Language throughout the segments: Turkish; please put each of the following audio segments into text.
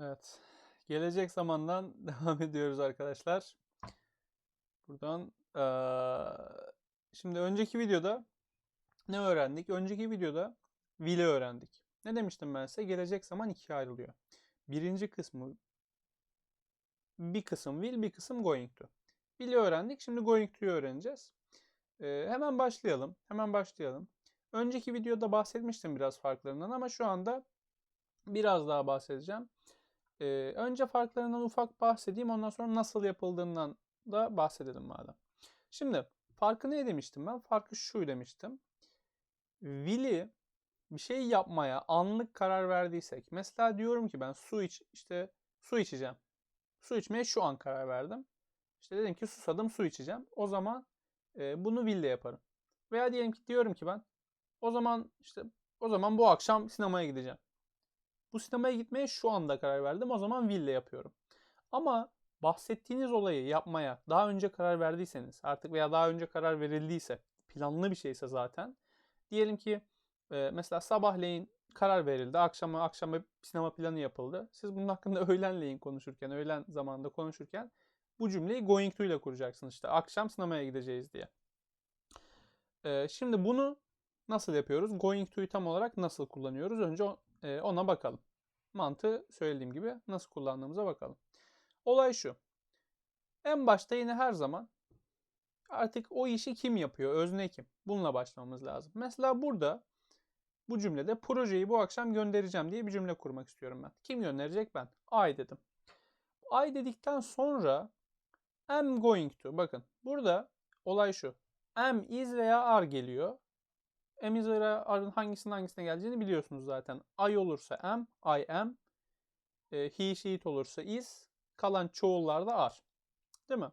Evet. Gelecek zamandan devam ediyoruz arkadaşlar. Buradan eee, şimdi önceki videoda ne öğrendik? Önceki videoda will'i öğrendik. Ne demiştim ben size? Gelecek zaman ikiye ayrılıyor. Birinci kısmı bir kısım will, bir kısım going to. Will'i öğrendik. Şimdi going to'yu öğreneceğiz. Eee, hemen başlayalım. Hemen başlayalım. Önceki videoda bahsetmiştim biraz farklarından ama şu anda biraz daha bahsedeceğim. Ee, önce farklarından ufak bahsedeyim. Ondan sonra nasıl yapıldığından da bahsedelim madem. Şimdi farkı ne demiştim ben? Farkı şu demiştim. Will'i bir şey yapmaya anlık karar verdiysek. Mesela diyorum ki ben su iç işte su içeceğim. Su içmeye şu an karar verdim. İşte dedim ki susadım su içeceğim. O zaman e, bunu will'le yaparım. Veya diyelim ki diyorum ki ben o zaman işte o zaman bu akşam sinemaya gideceğim. Bu sinemaya gitmeye şu anda karar verdim. O zaman will ile yapıyorum. Ama bahsettiğiniz olayı yapmaya daha önce karar verdiyseniz artık veya daha önce karar verildiyse planlı bir şeyse zaten diyelim ki e, mesela sabahleyin karar verildi. Akşama akşama sinema planı yapıldı. Siz bunun hakkında öğlenleyin konuşurken, öğlen zamanında konuşurken bu cümleyi going to ile kuracaksınız işte. Akşam sinemaya gideceğiz diye. E, şimdi bunu nasıl yapıyoruz? Going to'yu tam olarak nasıl kullanıyoruz? Önce e, ona bakalım. Mantığı söylediğim gibi nasıl kullandığımıza bakalım. Olay şu. En başta yine her zaman artık o işi kim yapıyor? Özne kim? Bununla başlamamız lazım. Mesela burada bu cümlede projeyi bu akşam göndereceğim diye bir cümle kurmak istiyorum ben. Kim gönderecek? Ben. I dedim. I dedikten sonra am going to. Bakın burada olay şu. Am, is veya are geliyor. Are'ın hangisinin hangisine geleceğini biliyorsunuz zaten. I olursa am, I am. E, he, she, it olursa is. Kalan çoğullarda are. Değil mi?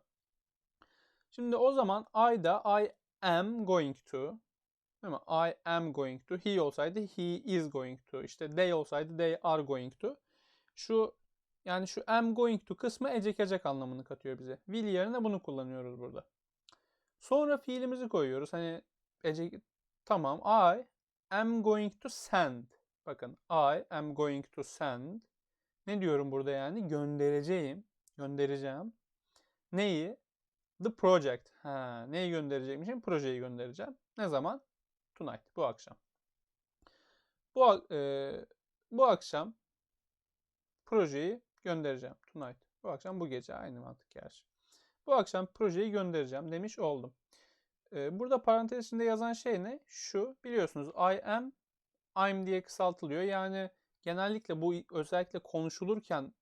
Şimdi o zaman I'da I am going to. Değil mi? I am going to. He olsaydı he is going to. İşte they olsaydı they are going to. Şu yani şu am going to kısmı ecek ecek anlamını katıyor bize. Will yerine bunu kullanıyoruz burada. Sonra fiilimizi koyuyoruz. Hani ecek tamam I am going to send. Bakın I am going to send. Ne diyorum burada yani? Göndereceğim. Göndereceğim. Neyi? The project. Ha, neyi gönderecekmişim? Projeyi göndereceğim. Ne zaman? Tonight. Bu akşam. Bu e, bu akşam projeyi göndereceğim. Tonight. Bu akşam bu gece aynı mantık gerçi. Bu akşam projeyi göndereceğim demiş oldum. Burada parantez içinde yazan şey ne? Şu biliyorsunuz I am I'm diye kısaltılıyor. Yani genellikle bu özellikle konuşulurken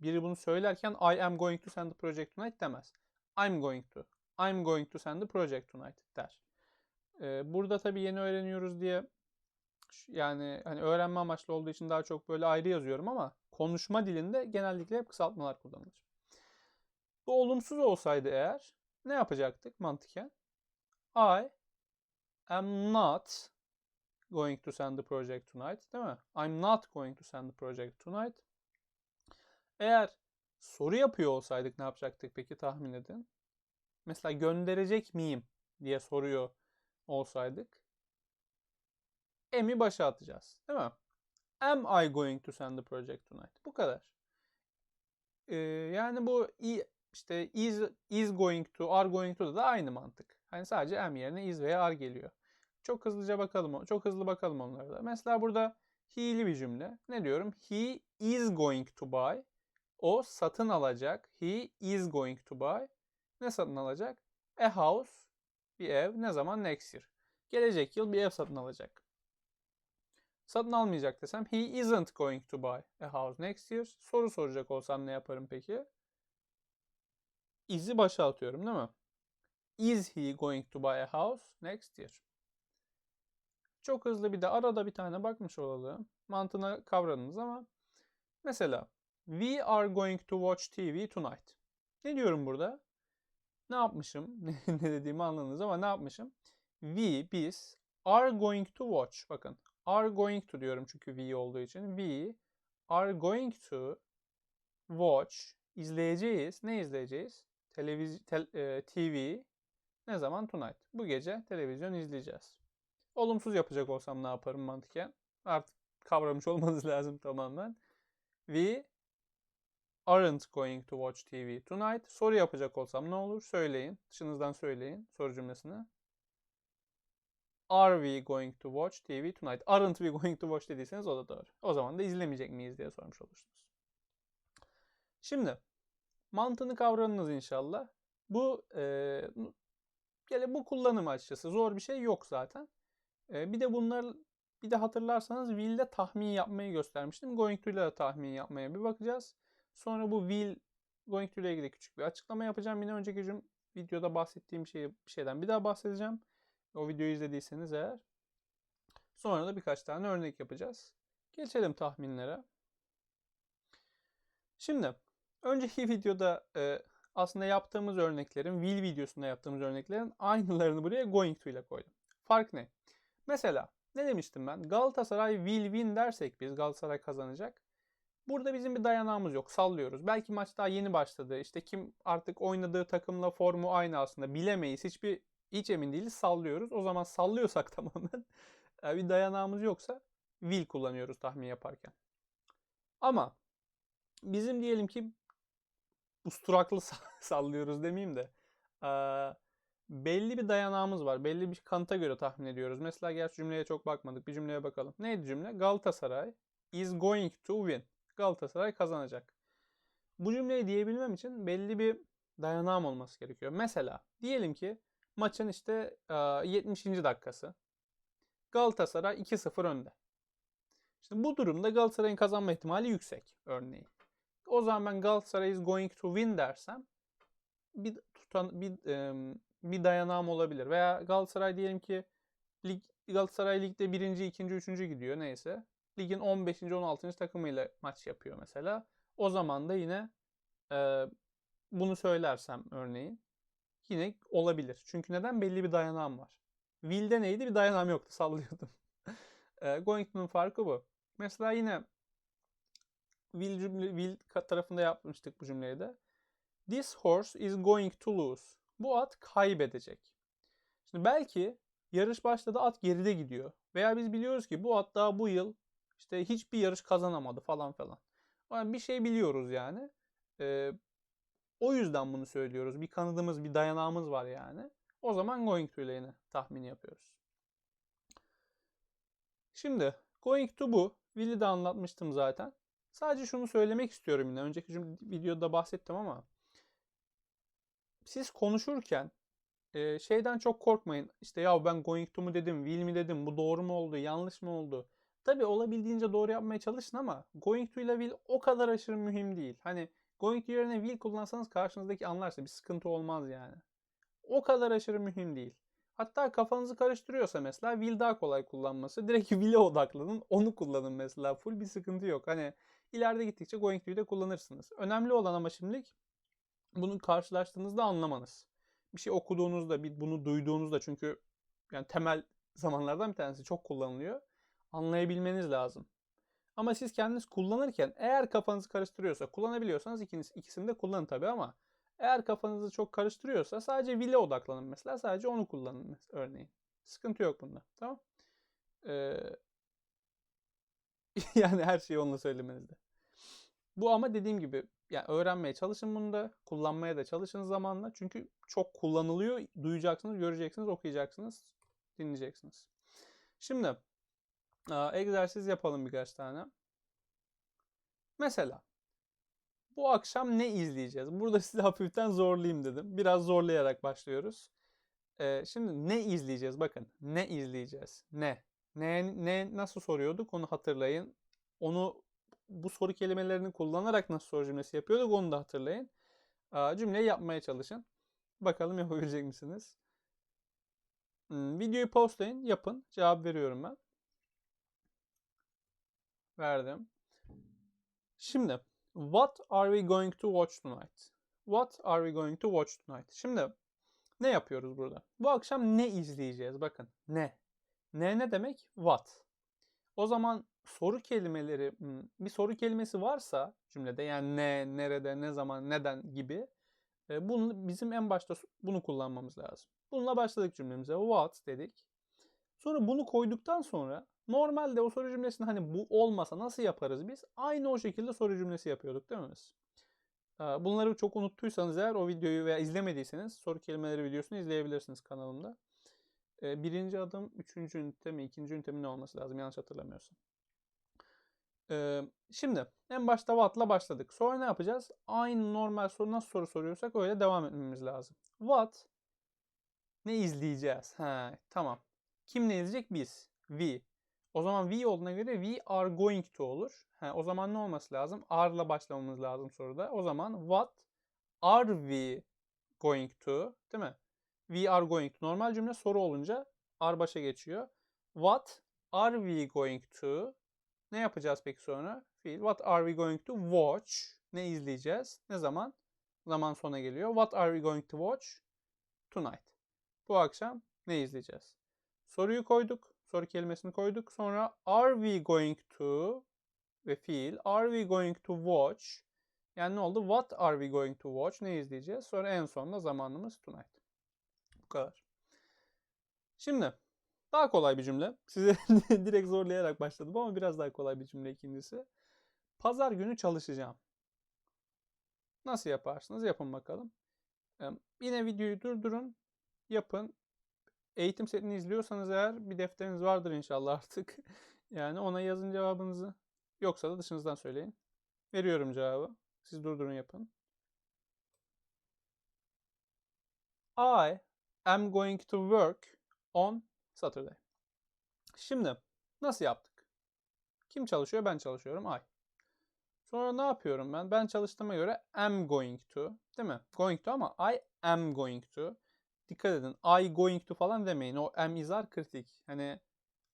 biri bunu söylerken I am going to send the project tonight demez. I'm going to. I'm going to send the project tonight der. Burada tabii yeni öğreniyoruz diye yani hani öğrenme amaçlı olduğu için daha çok böyle ayrı yazıyorum ama konuşma dilinde genellikle hep kısaltmalar kullanılır. Bu olumsuz olsaydı eğer ne yapacaktık mantıken? I am not going to send the project tonight değil mi? I'm not going to send the project tonight. Eğer soru yapıyor olsaydık ne yapacaktık peki tahmin edin. Mesela gönderecek miyim diye soruyor olsaydık. Am'i başa atacağız. Değil mi? Am I going to send the project tonight? Bu kadar. Ee, yani bu işte is, is going to, are going to da aynı mantık. Hani sadece am yerine is veya are geliyor. Çok hızlıca bakalım, çok hızlı bakalım onlara da. Mesela burada he'li bir cümle. Ne diyorum? He is going to buy. O satın alacak. He is going to buy. Ne satın alacak? A house. Bir ev. Ne zaman? Next year. Gelecek yıl bir ev satın alacak. Satın almayacak desem he isn't going to buy a house next year. Soru soracak olsam ne yaparım peki? Is'i başa atıyorum değil mi? Is he going to buy a house next year? Çok hızlı bir de arada bir tane bakmış olalım. Mantığını kavradınız ama mesela We are going to watch TV tonight. Ne diyorum burada? Ne yapmışım? ne dediğimi anladınız ama ne yapmışım? We, biz are going to watch. Bakın are going to diyorum çünkü we olduğu için. We are going to watch. izleyeceğiz. Ne izleyeceğiz? Televiz tel- e, TV. Ne zaman? Tonight. Bu gece televizyon izleyeceğiz. Olumsuz yapacak olsam ne yaparım mantıken? Artık kavramış olmanız lazım tamamen. We aren't going to watch TV tonight. Soru yapacak olsam ne olur? Söyleyin. Dışınızdan söyleyin soru cümlesini. Are we going to watch TV tonight? Aren't we going to watch dediyseniz o da doğru. O zaman da izlemeyecek miyiz diye sormuş olursunuz. Şimdi mantığını kavradınız inşallah. Bu e, yani bu kullanım açıkçası zor bir şey yok zaten. E, bir de bunlar bir de hatırlarsanız will'de tahmin yapmayı göstermiştim. Going to ile de tahmin yapmaya bir bakacağız. Sonra bu will going to ile ilgili küçük bir açıklama yapacağım. Yine önceki cüm videoda bahsettiğim şey, bir şeyden bir daha bahsedeceğim. O videoyu izlediyseniz eğer. Sonra da birkaç tane örnek yapacağız. Geçelim tahminlere. Şimdi önceki videoda e, aslında yaptığımız örneklerin, will videosunda yaptığımız örneklerin aynılarını buraya going to ile koydum. Fark ne? Mesela ne demiştim ben? Galatasaray will win dersek biz Galatasaray kazanacak. Burada bizim bir dayanağımız yok. Sallıyoruz. Belki maç daha yeni başladı. İşte kim artık oynadığı takımla formu aynı aslında. Bilemeyiz. Hiçbir hiç emin değiliz. Sallıyoruz. O zaman sallıyorsak tamamen bir dayanağımız yoksa will kullanıyoruz tahmin yaparken. Ama bizim diyelim ki usturaklı sallıyoruz demeyeyim de belli bir dayanağımız var. Belli bir kanıta göre tahmin ediyoruz. Mesela gerçi cümleye çok bakmadık. Bir cümleye bakalım. Neydi cümle? Galatasaray is going to win. Galatasaray kazanacak. Bu cümleyi diyebilmem için belli bir dayanağım olması gerekiyor. Mesela diyelim ki maçın işte 70. dakikası. Galatasaray 2-0 önde. İşte bu durumda Galatasaray'ın kazanma ihtimali yüksek örneğin. O zaman ben Galatasaray is going to win dersem bir tutan bir bir dayanağım olabilir. Veya Galatasaray diyelim ki lig Galatasaray ligde birinci, ikinci, üçüncü gidiyor neyse. Ligin 15. 16. takımıyla maç yapıyor mesela. O zaman da yine e, bunu söylersem örneğin yine olabilir. Çünkü neden? Belli bir dayanağım var. Will'de neydi? Bir dayanağım yoktu. Sallıyordum. e, Goington'un farkı bu. Mesela yine Will, cümle, Will tarafında yapmıştık bu cümleyi de. This horse is going to lose. Bu at kaybedecek. Şimdi belki yarış başladı at geride gidiyor. Veya biz biliyoruz ki bu at daha bu yıl işte hiçbir yarış kazanamadı falan falan. Yani bir şey biliyoruz yani. Ee, o yüzden bunu söylüyoruz. Bir kanıdımız, bir dayanağımız var yani. O zaman going to ile tahmini yapıyoruz. Şimdi going to bu. Will'i de anlatmıştım zaten. Sadece şunu söylemek istiyorum yine. Önceki videoda bahsettim ama siz konuşurken e, şeyden çok korkmayın. İşte ya ben going to mu dedim, will mi dedim, bu doğru mu oldu, yanlış mı oldu? Tabi olabildiğince doğru yapmaya çalışın ama going to ile will o kadar aşırı mühim değil. Hani going to yerine will kullansanız karşınızdaki anlarsa bir sıkıntı olmaz yani. O kadar aşırı mühim değil. Hatta kafanızı karıştırıyorsa mesela will daha kolay kullanması. Direkt will'e odaklanın. Onu kullanın mesela. Full bir sıkıntı yok. Hani ileride gittikçe going to'yu de kullanırsınız. Önemli olan ama şimdilik bunu karşılaştığınızda anlamanız. Bir şey okuduğunuzda, bir bunu duyduğunuzda çünkü yani temel zamanlardan bir tanesi çok kullanılıyor. Anlayabilmeniz lazım. Ama siz kendiniz kullanırken eğer kafanızı karıştırıyorsa kullanabiliyorsanız ikiniz, ikisini de kullanın tabii ama eğer kafanızı çok karıştırıyorsa sadece will'e odaklanın mesela. Sadece onu kullanın örneğin. Sıkıntı yok bunda. Tamam. Ee, yani her şeyi onunla söylemenizde. Bu ama dediğim gibi yani öğrenmeye çalışın bunu da. Kullanmaya da çalışın zamanla. Çünkü çok kullanılıyor. Duyacaksınız, göreceksiniz, okuyacaksınız, dinleyeceksiniz. Şimdi egzersiz yapalım birkaç tane. Mesela bu akşam ne izleyeceğiz? Burada sizi hafiften zorlayayım dedim. Biraz zorlayarak başlıyoruz. Ee, şimdi ne izleyeceğiz? Bakın ne izleyeceğiz? Ne? Ne, ne nasıl soruyorduk onu hatırlayın. Onu bu soru kelimelerini kullanarak nasıl soru cümlesi yapıyorduk onu da hatırlayın. Cümleyi yapmaya çalışın. Bakalım yapabilecek misiniz? Hmm, videoyu postlayın, yapın. Cevap veriyorum ben. Verdim. Şimdi, what are we going to watch tonight? What are we going to watch tonight? Şimdi ne yapıyoruz burada? Bu akşam ne izleyeceğiz? Bakın ne? Ne ne demek? What. O zaman soru kelimeleri bir soru kelimesi varsa cümlede yani ne, nerede, ne zaman, neden gibi e, bunu bizim en başta bunu kullanmamız lazım. Bununla başladık cümlemize. What dedik. Sonra bunu koyduktan sonra normalde o soru cümlesini hani bu olmasa nasıl yaparız biz? Aynı o şekilde soru cümlesi yapıyorduk değil mi biz? Bunları çok unuttuysanız eğer o videoyu veya izlemediyseniz soru kelimeleri videosunu izleyebilirsiniz kanalımda. Ee, Birinci adım üçüncü ünite mi ikinci ünite mi ne olması lazım yanlış hatırlamıyorsam. Ee, Şimdi en başta what'la başladık. Sonra ne yapacağız? Aynı normal soru nasıl soru soruyorsak öyle devam etmemiz lazım. What ne izleyeceğiz? Ha, tamam. Kim ne izleyecek? Biz. We. O zaman we olduğuna göre we are going to olur. Ha, o zaman ne olması lazım? Are'la başlamamız lazım soruda. O zaman what are we going to? Değil mi? We are going to. Normal cümle soru olunca are başa geçiyor. What are we going to? Ne yapacağız peki sonra? Fiil. What are we going to watch? Ne izleyeceğiz? Ne zaman? Zaman sona geliyor. What are we going to watch? Tonight. Bu akşam ne izleyeceğiz? Soruyu koyduk. Soru kelimesini koyduk. Sonra are we going to ve fiil are we going to watch? Yani ne oldu? What are we going to watch? Ne izleyeceğiz? Sonra en sonunda zamanımız tonight. Bu kadar. Şimdi daha kolay bir cümle. Size direkt zorlayarak başladım ama biraz daha kolay bir cümle ikincisi. Pazar günü çalışacağım. Nasıl yaparsınız? Yapın bakalım. Yine videoyu durdurun. Yapın. Eğitim setini izliyorsanız eğer bir defteriniz vardır inşallah artık. Yani ona yazın cevabınızı. Yoksa da dışınızdan söyleyin. Veriyorum cevabı. Siz durdurun yapın. I am going to work on Saturday. Şimdi nasıl yaptık? Kim çalışıyor? Ben çalışıyorum. I. Sonra ne yapıyorum ben? Ben çalıştığıma göre am going to. Değil mi? Going to ama I am going to. Dikkat edin. I going to falan demeyin. O am izar kritik. Hani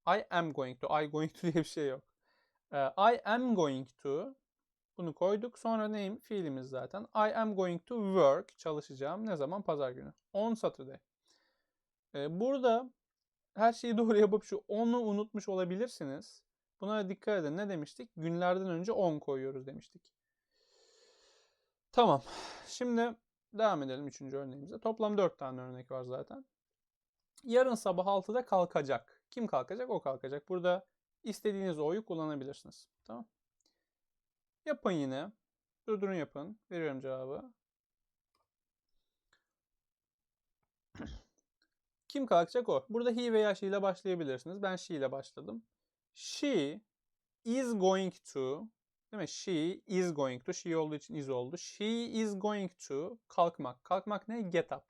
I am going to. I going to diye bir şey yok. Ee, I am going to. Bunu koyduk. Sonra neyim? Fiilimiz zaten. I am going to work. Çalışacağım. Ne zaman? Pazar günü. On Saturday. Burada her şeyi doğru yapıp şu on'u unutmuş olabilirsiniz. Buna dikkat edin. Ne demiştik? Günlerden önce 10 koyuyoruz demiştik. Tamam. Şimdi devam edelim 3. örneğimize. Toplam 4 tane örnek var zaten. Yarın sabah 6'da kalkacak. Kim kalkacak? O kalkacak. Burada istediğiniz o'yu kullanabilirsiniz. Tamam. Yapın yine. Durdurun yapın. Veriyorum cevabı. Kim kalkacak o? Burada he veya she ile başlayabilirsiniz. Ben she ile başladım. She is going to değil mi? She is going to. She olduğu için is oldu. She is going to kalkmak. Kalkmak ne? Get up.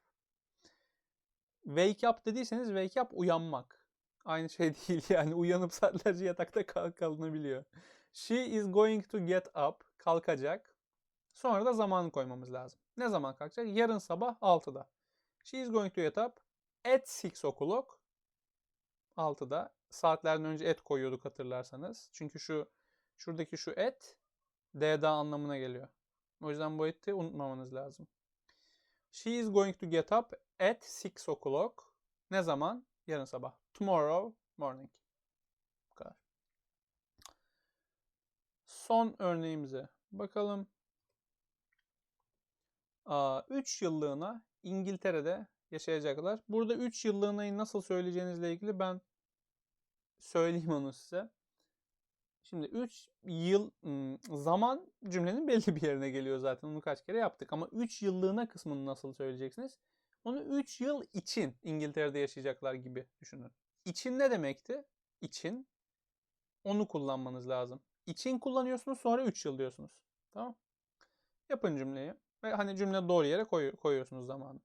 Wake up dediyseniz wake up uyanmak. Aynı şey değil yani. Uyanıp saatlerce yatakta kalk kalınabiliyor. She is going to get up. Kalkacak. Sonra da zamanı koymamız lazım. Ne zaman kalkacak? Yarın sabah 6'da. She is going to get up at 6 o'clock. 6'da. Saatlerden önce et koyuyorduk hatırlarsanız. Çünkü şu şuradaki şu et D'da anlamına geliyor. O yüzden bu eti unutmamanız lazım. She is going to get up at 6 o'clock. Ne zaman? Yarın sabah. Tomorrow morning. Bu kadar. Son örneğimize bakalım. 3 yıllığına İngiltere'de yaşayacaklar. Burada 3 yıllığına nasıl söyleyeceğinizle ilgili ben söyleyeyim onu size. Şimdi 3 yıl zaman cümlenin belli bir yerine geliyor zaten. Onu kaç kere yaptık. Ama 3 yıllığına kısmını nasıl söyleyeceksiniz? Onu 3 yıl için İngiltere'de yaşayacaklar gibi düşünün. İçin ne demekti? İçin. Onu kullanmanız lazım. İçin kullanıyorsunuz sonra 3 yıl diyorsunuz. Tamam. Yapın cümleyi. Ve hani cümle doğru yere koy, koyuyorsunuz zamanı.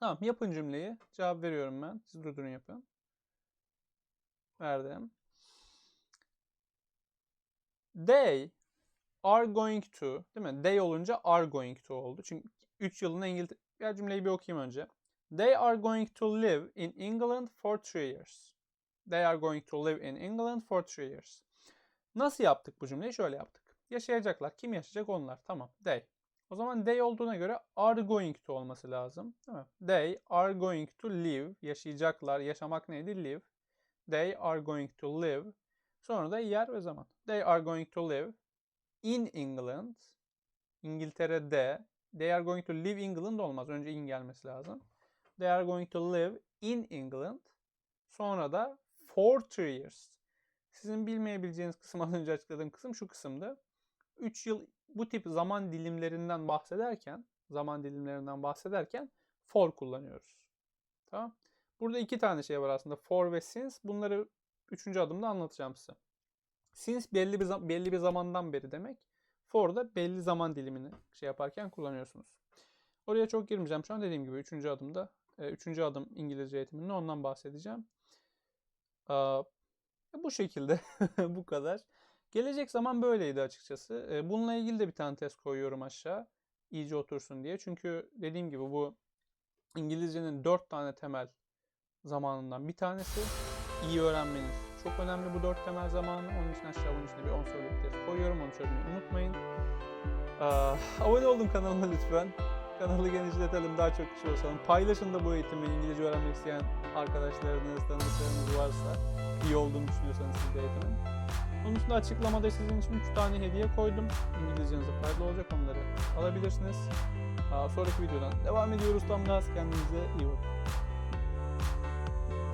Tamam yapın cümleyi. Cevap veriyorum ben. Siz durdurun yapın. Verdim. They are going to değil mi? They olunca are going to oldu. Çünkü 3 yılında İngiltere... Ya cümleyi bir okuyayım önce. They are going to live in England for three years. They are going to live in England for three years. Nasıl yaptık bu cümleyi? Şöyle yaptık. Yaşayacaklar. Kim yaşayacak? Onlar. Tamam. They. O zaman they olduğuna göre are going to olması lazım. Değil mi? They are going to live. Yaşayacaklar. Yaşamak neydi? Live. They are going to live. Sonra da yer ve zaman. They are going to live in England. İngiltere'de. They are going to live England olmaz. Önce in gelmesi lazım. They are going to live in England. Sonra da for three years. Sizin bilmeyebileceğiniz kısım az önce açıkladığım kısım şu kısımdı. 3 yıl bu tip zaman dilimlerinden bahsederken, zaman dilimlerinden bahsederken for kullanıyoruz. Tamam? Burada iki tane şey var aslında. For ve since. Bunları üçüncü adımda anlatacağım size. Since belli bir belli bir zamandan beri demek. For da belli zaman dilimini şey yaparken kullanıyorsunuz. Oraya çok girmeyeceğim. Şu an dediğim gibi üçüncü adımda, e, üçüncü adım İngilizce eğitiminde ondan bahsedeceğim. Bu şekilde bu kadar. Gelecek zaman böyleydi açıkçası. Bununla ilgili de bir tane test koyuyorum aşağı. İyice otursun diye. Çünkü dediğim gibi bu İngilizcenin dört tane temel zamanından bir tanesi. İyi öğrenmeniz çok önemli bu dört temel zamanı. Onun için aşağı bunun içine bir 10 sorulik test koyuyorum. Onu çözmeyi unutmayın. Aa, abone olun kanalıma lütfen. Kanalı genişletelim, daha çok kişi olsun. Paylaşın da bu eğitimi İngilizce öğrenmek isteyen arkadaşlarınız, tanıdıklarınız varsa iyi olduğunu düşünüyorsanız siz de eğitimin. Dışında açıklamada sizin için 3 tane hediye koydum. İngilizcenize faydalı olacak onları alabilirsiniz. Sonraki videodan devam ediyoruz tam gaz. Kendinize iyi bakın.